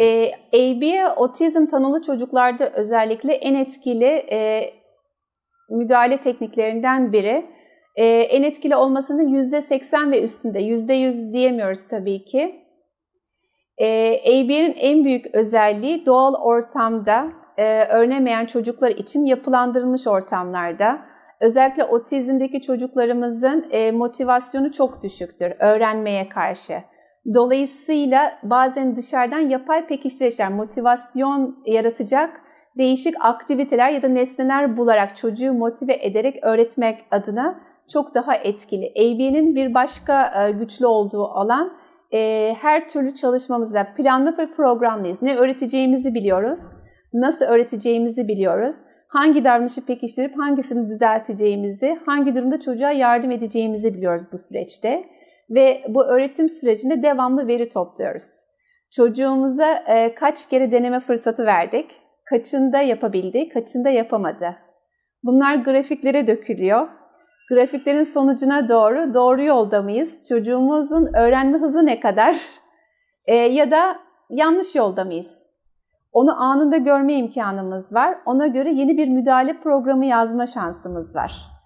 E, AB otizm tanılı çocuklarda özellikle en etkili e, müdahale tekniklerinden biri. E, en etkili olmasının %80 ve üstünde, %100 diyemiyoruz tabii ki. E, AB'nin en büyük özelliği doğal ortamda e, öğrenemeyen çocuklar için yapılandırılmış ortamlarda. Özellikle otizmdeki çocuklarımızın e, motivasyonu çok düşüktür öğrenmeye karşı. Dolayısıyla bazen dışarıdan yapay pekiştiriciler, motivasyon yaratacak değişik aktiviteler ya da nesneler bularak çocuğu motive ederek öğretmek adına çok daha etkili. AB'nin bir başka e, güçlü olduğu alan e, her türlü çalışmamızda planlı ve programlıyız. Ne öğreteceğimizi biliyoruz, nasıl öğreteceğimizi biliyoruz, hangi davranışı pekiştirip hangisini düzelteceğimizi, hangi durumda çocuğa yardım edeceğimizi biliyoruz bu süreçte. Ve bu öğretim sürecinde devamlı veri topluyoruz. Çocuğumuza e, kaç kere deneme fırsatı verdik, kaçında yapabildi, kaçında yapamadı. Bunlar grafiklere dökülüyor. Grafiklerin sonucuna doğru doğru yolda mıyız? Çocuğumuzun öğrenme hızı ne kadar? E, ya da yanlış yolda mıyız? Onu anında görme imkanımız var. Ona göre yeni bir müdahale programı yazma şansımız var.